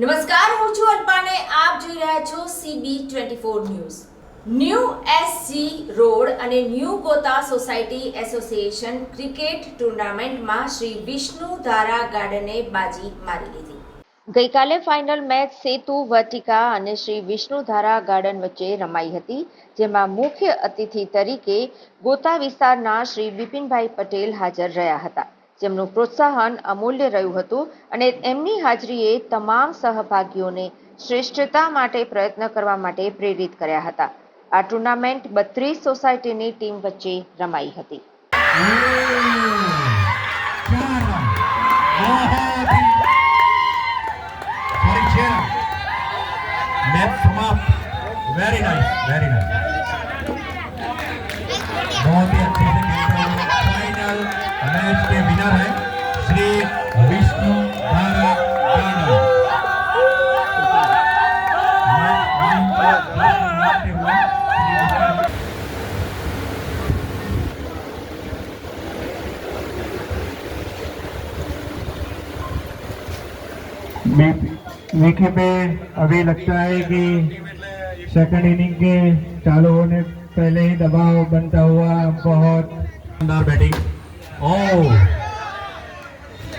નમસ્કાર, હું છું અર્પાને આપ જોઈ રહ્યા છો CB twenty four news new SG road અને new Gota society association cricket ટુર્નામેન્ટમાં શ્રી વિષ્ણુ ધારા ગાર્ડને બાજી મારી લીધી. ગઈકાલે ફાઇનલ મેચ સેતુ વર્ટિકા અને શ્રી વિષ્ણુધારા ગાર્ડન વચ્ચે રમાઈ હતી, જેમાં મુખ્ય અતિથિ તરીકે ગોતા વિસ્તારના શ્રી બિપિનભાઈ પટેલ હાજર રહ્યા હતા. જેમનું પ્રોત્સાહન અમૂલ્ય રહ્યું હતું અને એમની હાજરીએ તમામ સહભાગીઓને શ્રેષ્ઠતા માટે પ્રયત્ન કરવા માટે પ્રેરિત કર્યા હતા આ ટુર્નામેન્ટ બત્રીસ સોસાયટીની ટીમ વચ્ચે રમાઈ હતી very nice very nice winner है, श्री विष्णु पे अभी लगता है कि सेकंड इनिंग के चालू होने पहले ही दबाव बनता हुआ बहुत शानदार बैटिंग 哦。